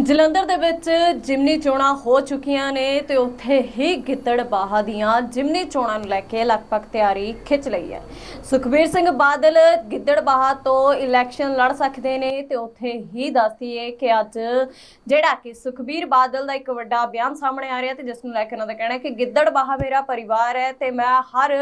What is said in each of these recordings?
ਜਲੰਧਰ ਦੇ ਵਿੱਚ ਜਿਮਨੀ ਚੋਣਾਂ ਹੋ ਚੁੱਕੀਆਂ ਨੇ ਤੇ ਉੱਥੇ ਹੀ ਗਿੱਦੜਬਾਹਾ ਦੀਆਂ ਜਿਮਨੀ ਚੋਣਾਂ ਨੂੰ ਲੈ ਕੇ ਲਗਭਗ ਤਿਆਰੀ ਖਿੱਚ ਲਈ ਹੈ। ਸੁਖਬੀਰ ਸਿੰਘ ਬਾਦਲ ਗਿੱਦੜਬਾਹਾ ਤੋਂ ਇਲੈਕਸ਼ਨ ਲੜ ਸਕਦੇ ਨੇ ਤੇ ਉੱਥੇ ਹੀ ਦੱਸਦੀਏ ਕਿ ਅੱਜ ਜਿਹੜਾ ਕਿ ਸੁਖਬੀਰ ਬਾਦਲ ਦਾ ਇੱਕ ਵੱਡਾ ਬਿਆਨ ਸਾਹਮਣੇ ਆ ਰਿਹਾ ਤੇ ਜਿਸ ਨੂੰ ਲੈ ਕੇ ਉਹਨਾਂ ਦਾ ਕਹਿਣਾ ਹੈ ਕਿ ਗਿੱਦੜਬਾਹਾ ਮੇਰਾ ਪਰਿਵਾਰ ਹੈ ਤੇ ਮੈਂ ਹਰ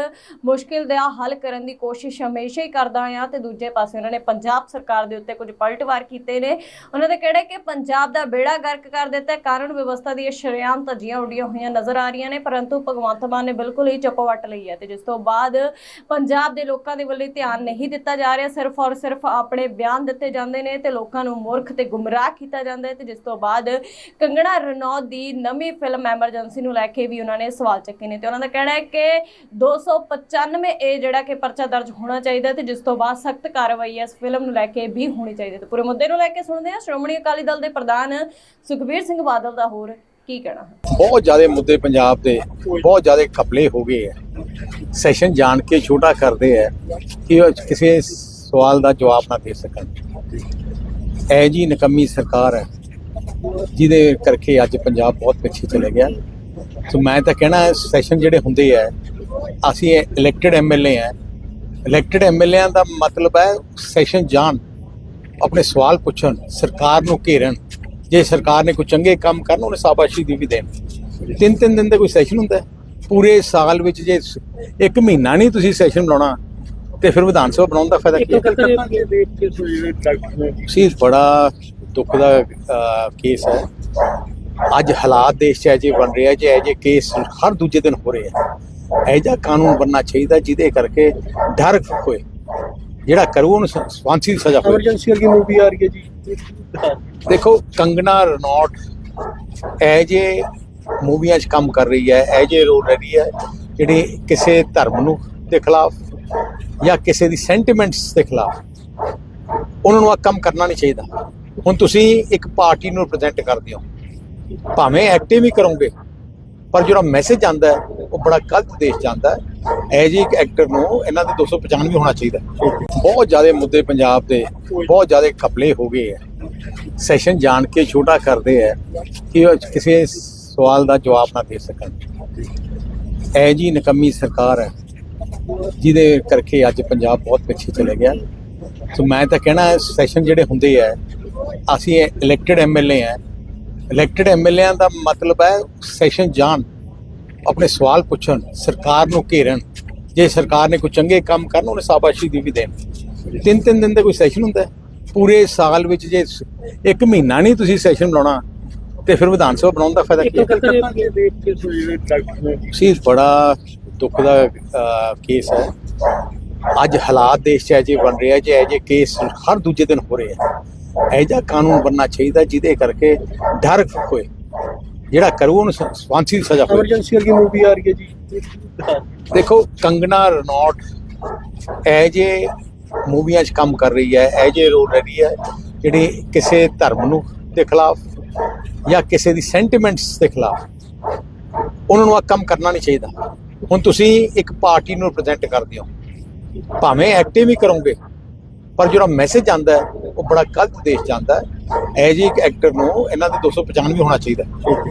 ਮੁਸ਼ਕਿਲ ਦਾ ਹੱਲ ਕਰਨ ਦੀ ਕੋਸ਼ਿਸ਼ ਹਮੇਸ਼ਾ ਹੀ ਕਰਦਾ ਹਾਂ ਤੇ ਦੂਜੇ ਪਾਸੇ ਉਹਨਾਂ ਨੇ ਪੰਜਾਬ ਸਰਕਾਰ ਦੇ ਉੱਤੇ ਕੁਝ ਪਲਟਵਾਰ ਕੀਤੇ ਨੇ। ਉਹਨਾਂ ਦਾ ਕਹਿਣਾ ਹੈ ਕਿ ਪੰਜਾਬ ਦਾ ਬੇੜਾ ਗਰਕ ਕਰ ਦਿੱਤਾ ਹੈ। ਕਾਨੂੰਨ ਵਿਵਸਥਾ ਦੀ ਸ਼ਰਿਆਮ ਧੱਜੀਆਂ ਉੱਡੀਆਂ ਹੋਈਆਂ ਨਜ਼ਰ ਆ ਰਹੀਆਂ ਨੇ, ਪਰੰਤੂ ਭਗਵੰਤ ਮਾਨ ਨੇ ਬਿਲਕੁਲ ਹੀ ਚੁੱਪ ਵੱਟ ਲਈ ਹੈ ਤੇ ਜਿਸ ਤੋਂ ਬਾਅਦ ਪੰਜਾਬ ਦੇ ਲੋਕਾਂ ਦੇ ਵੱਲੋਂ ਧਿਆਨ ਨਹੀਂ ਦਿੱਤਾ ਜਾ ਰਿਹਾ, ਸਿਰਫ ਔਰ ਸਿਰਫ ਆਪਣੇ ਬਿਆਨ ਦਿੱਤੇ ਜਾਂਦੇ ਨੇ ਤੇ ਲੋਕਾਂ ਨੂੰ ਮੂਰਖ ਤੇ ਗੁੰਮਰਾਹ ਕੀਤਾ ਜਾਂਦਾ ਹੈ ਤੇ ਜਿਸ ਤੋਂ ਬਾਅਦ ਕੰਗਣਾ ਰਣੌਤ ਦੀ ਨਵੀਂ ਫਿਲਮ ਐਮਰਜੈਂਸੀ ਨੂੰ ਲੈ ਕੇ ਵੀ ਉਹਨਾਂ ਨੇ ਸਵਾਲ ਚੱਕੇ ਨੇ ਤੇ ਉਹਨਾਂ ਦਾ ਕਹਿਣਾ ਹੈ ਕਿ 295 ਇਹ ਜਿਹੜਾ ਕਿ ਪਰਚਾ ਦਰਜ ਹੋਣਾ ਚਾਹੀਦਾ ਤੇ ਜਿਸ ਤੋਂ ਬਾਅਦ ਸਖਤ ਕਾਰਵਾਈ ਇਸ ਫਿਲਮ ਨੂੰ ਲੈ ਕੇ ਵੀ ਹੋਣੀ ਚਾਹੀਦੀ ਹੈ। ਤੇ ਪੂਰੇ ਮੁੱਦੇ ਨੂੰ ਲੈ ਕੇ ਸੁਣਦੇ ਹਾਂ। ਸ਼੍ਰੋਮਣੀ ਅਕਾਲੀ ਦਲ ਦੇ ਪ੍ਰਧਾਨ ਸੁਖਬੀਰ ਸਿੰਘ ਬਾਦਲ ਦਾ ਹੋਰ ਕੀ ਕਹਿਣਾ? ਹੈ ਬਹੁਤ ਜ਼ਿਆਦਾ ਮੁੱਦੇ ਪੰਜਾਬ ਦੇ, ਬਹੁਤ ਜ਼ਿਆਦਾ ਕਪਲੇ ਹੋ ਗਏ ਹੈ। ਸੈਸ਼ਨ ਜਾਣ ਕੇ ਛੋਟਾ ਕਰਦੇ ਹੈ ਕਿ ਕਿਸੇ ਸਵਾਲ ਦਾ ਜਵਾਬ ਨਾ ਦੇ ਸਕਣ। ਐ ਜੀ ਨਕਮੀ ਸਰਕਾਰ ਹੈ, ਜਿਹਦੇ ਕਰਕੇ ਅੱਜ ਪੰਜਾਬ ਬਹੁਤ ਪਿੱਛੇ ਚਲੇ ਗਿਆ। ਸੋ ਮੈਂ ਤਾਂ ਕਹਿਣਾ ਸੈਸ਼ਨ ਜਿਹੜੇ ਹੁੰਦੇ ਹੈ, ਅਸੀਂ ਇਲੈਕਟਿਡ ਐਮਐਲਏ ਹੈ। ਇਲੈਕਟਿਡ ਐਮਐਲਏਆਂ ਦਾ ਮਤਲਬ ਹੈ ਸੈਸ਼ਨ ਜਾਣ, ਆਪਣੇ ਸਵਾਲ ਪੁੱਛਣ, ਸਰਕਾਰ ਨੂੰ ਘੇਰਨ। ਜੇ ਸਰਕਾਰ ਨੇ ਕੋਈ ਚੰਗੇ ਕੰਮ ਕਰਨ ਉਹਨੇ ਸ਼ਾਬਾਸ਼ੀ ਦੀ ਵੀ ਦੇਣ। ਤਿੰਨ ਤਿੰਨ ਦਿਨ ਦਾ ਕੋਈ ਸੈਸ਼ਨ ਹੁੰਦਾ। ਪੂਰੇ ਸਾਲ ਵਿੱਚ ਜੇ ਇੱਕ ਮਹੀਨਾ ਨਹੀਂ ਤੁਸੀਂ ਸੈਸ਼ਨ ਬਣਾਉਣਾ ਤੇ ਫਿਰ ਵਿਧਾਨ ਸਭਾ ਬਣਾਉਣ ਦਾ ਫਾਇਦਾ ਕੀ ਹੈ? ਸੀ ਬੜਾ ਦੁੱਖ ਦਾ ਕੇਸ ਹੈ। ਅੱਜ ਹਾਲਾਤ ਦੇਸ਼ 'ਚ ਅਜੇ ਬਣ ਰਿਹਾ ਜੇ ਅਜੇ ਕੇਸ ਹਰ ਦੂਜੇ ਦਿਨ ਹੋ ਰਹੇ ਹੈ ਇਹ ਜਿਹਾ ਕਾਨੂੰਨ ਬਣਨਾ ਚਾਹੀਦਾ ਜਿਹਦੇ ਕਰਕੇ ਡਰ ਹੋਏ। ਜਿਹੜਾ ਕਰੂ ਉਹਨੂੰ ਫਾਂਸੀ ਦੀ ਸਜ਼ਾ ਹੋਵੇ ਐਮਰਜੈਂਸੀ ਵਰਗੀ ਮੂਵੀ ਆ ਰਹੀ ਹੈ ਜੀ। ਦੇਖੋ ਕੰਗਨਾ ਰਣੌਟ ਇਹ ਜੇ ਮੂਵੀਆਂ 'ਚ ਕੰਮ ਕਰ ਰਹੀ ਹੈ, ਇਹ ਜੇ ਰੋਲ ਰਹੀ ਹੈ, ਜਿਹੜੀ ਕਿਸੇ ਧਰਮ ਨੂੰ ਦੇ ਖਿਲਾਫ ਜਾਂ ਕਿਸੇ ਦੀ ਸੈਂਟੀਮੈਂਟਸ ਦੇ ਖਿਲਾਫ, ਉਹਨਾਂ ਨੂੰ ਆ ਕੰਮ ਕਰਨਾ ਨਹੀਂ ਚਾਹੀਦਾ। ਹੁਣ ਤੁਸੀਂ ਇੱਕ ਪਾਰਟੀ ਨੂੰ ਰਿਪਰੈਜ਼ੈਂਟ ਕਰਦੇ ਹੋ, ਭਾਵੇਂ ਐਕਟਿਵ ਹੀ ਕਰੋਗੇ, ਪਰ ਜਿਹੜਾ ਮੈਸੇਜ ਆਂਦਾ ਉਹ ਬੜਾ ਗਲਤ ਦੇਸ਼ ਜਾਂਦਾ ਹੈ। ਇਹ ਜੀ ਇੱਕ ਐਕਟਰ ਨੂੰ ਇਹਨਾਂ ਦੇ 295 ਹੋਣਾ ਚਾਹੀਦਾ। ਬਹੁਤ ਜ਼ਿਆਦਾ ਮੁੱਦੇ ਪੰਜਾਬ ਦੇ, ਬਹੁਤ ਜ਼ਿਆਦਾ ਕਪਲੇ ਹੋ ਗਏ ਹੈ। ਸੈਸ਼ਨ ਜਾਣ ਕੇ ਛੋਟਾ ਕਰਦੇ ਹੈ ਕਿ ਉਹ ਕਿਸੇ ਸਵਾਲ ਦਾ ਜਵਾਬ ਨਾ ਦੇ ਸਕਣ। ਇਹ ਜੀ ਨਕਮੀ ਸਰਕਾਰ ਹੈ, ਜਿਹਦੇ ਕਰਕੇ ਅੱਜ ਪੰਜਾਬ ਬਹੁਤ ਪਿੱਛੇ ਚਲੇ ਗਿਆ। ਸੋ ਮੈਂ ਤਾਂ ਕਹਿਣਾ, ਸੈਸ਼ਨ ਜਿਹੜੇ ਹੁੰਦੇ ਹੈ ਅਸੀਂ ਇਲੈਕਟਿਡ ਐਮਐਲਏ ਹੈ ਇਲੈਕਟਿਡ ਐਮਐਲਏਆਂ ਦਾ ਮਤਲਬ ਹੈ ਸੈਸ਼ਨ ਜਾਣ, ਆਪਣੇ ਸਵਾਲ ਪੁੱਛਣ, ਸਰਕਾਰ ਨੂੰ ਘੇਰਨ। ਜੇ ਸਰਕਾਰ ਨੇ ਕੋਈ ਚੰਗੇ ਕੰਮ ਕਰਨ, ਉਹਨੇ ਸ਼ਾਬਾਸ਼ੀ ਦੀ ਵੀ ਦੇਣ। ਤਿੰਨ ਤਿੰਨ ਦਿਨ ਦਾ ਕੋਈ ਸੈਸ਼ਨ ਹੁੰਦਾ ਹੈ। ਪੂਰੇ ਸਾਲ ਵਿੱਚ ਜੇ ਇੱਕ ਮਹੀਨਾ ਨਹੀਂ ਤੁਸੀਂ ਸੈਸ਼ਨ ਬਣਾਉਣਾ ਤੇ ਫਿਰ ਵਿਧਾਨ ਸਭਾ ਬਣਾਉਣ ਦਾ ਫਾਇਦਾ ਕੀ ਹੈ? ਸੀ ਬੜਾ ਦੁੱਖ ਦਾ ਕੇਸ ਹੈ। ਅੱਜ ਹਾਲਾਤ ਦੇਸ਼ 'ਚ ਅਜੇ ਬਣ ਰਿਹਾ ਜੇ ਅਜੇ ਕੇਸ ਹਰ ਦੂਜੇ ਦਿਨ ਹੋ ਰਹੇ ਹੈ ਇਹ ਜਿਹਾ ਕਾਨੂੰਨ ਬਣਨਾ ਚਾਹੀਦਾ ਜਿਹਦੇ ਕਰਕੇ ਡਰ ਹੋਏ। ਜਿਹੜਾ ਕਰੂ ਉਹਨੂੰ ਸ- ਫਾਂਸੀ ਦੀ ਸਜ਼ਾ ਹੋਵੇ ਐਮਰਜੈਂਸੀ ਵਰਗੀ ਮੂਵੀ ਆ ਰਹੀ ਹੈ ਜੀ। ਦੇਖੋ ਕੰਗਨਾ ਰਣੌਟ ਇਹ ਜੇ ਮੂਵੀਆਂ 'ਚ ਕੰਮ ਕਰ ਰਹੀ ਹੈ, ਇਹ ਜੇ ਰੋਲ ਰਹੀ ਹੈ, ਜਿਹੜੀ ਕਿਸੇ ਧਰਮ ਨੂੰ ਦੇ ਖਿਲਾਫ ਜਾਂ ਕਿਸੇ ਦੀ ਸੈਂਟੀਮੈਂਟਸ ਦੇ ਖਿਲਾਫ, ਉਹਨਾਂ ਨੂੰ ਆ ਕੰਮ ਕਰਨਾ ਨਹੀਂ ਚਾਹੀਦਾ। ਹੁਣ ਤੁਸੀਂ ਇੱਕ ਪਾਰਟੀ ਨੂੰ ਰਿਪਰੈਜ਼ੈਂਟ ਕਰਦੇ ਹੋ, ਭਾਵੇਂ ਐਕਟਿਵ ਵੀ ਕਰੋਗੇ, ਪਰ ਜਿਹੜਾ ਮੈਸੇਜ ਆਂਦਾ ਉਹ ਬੜਾ ਗਲਤ ਦੇਸ਼ ਜਾਂਦਾ ਹੈ। ਐਜ ਜੀ ਇੱਕ ਐਕਟਰ ਨੂੰ ਇਹਨਾਂ ਦੇ 295 ਹੋਣਾ ਚਾਹੀਦਾ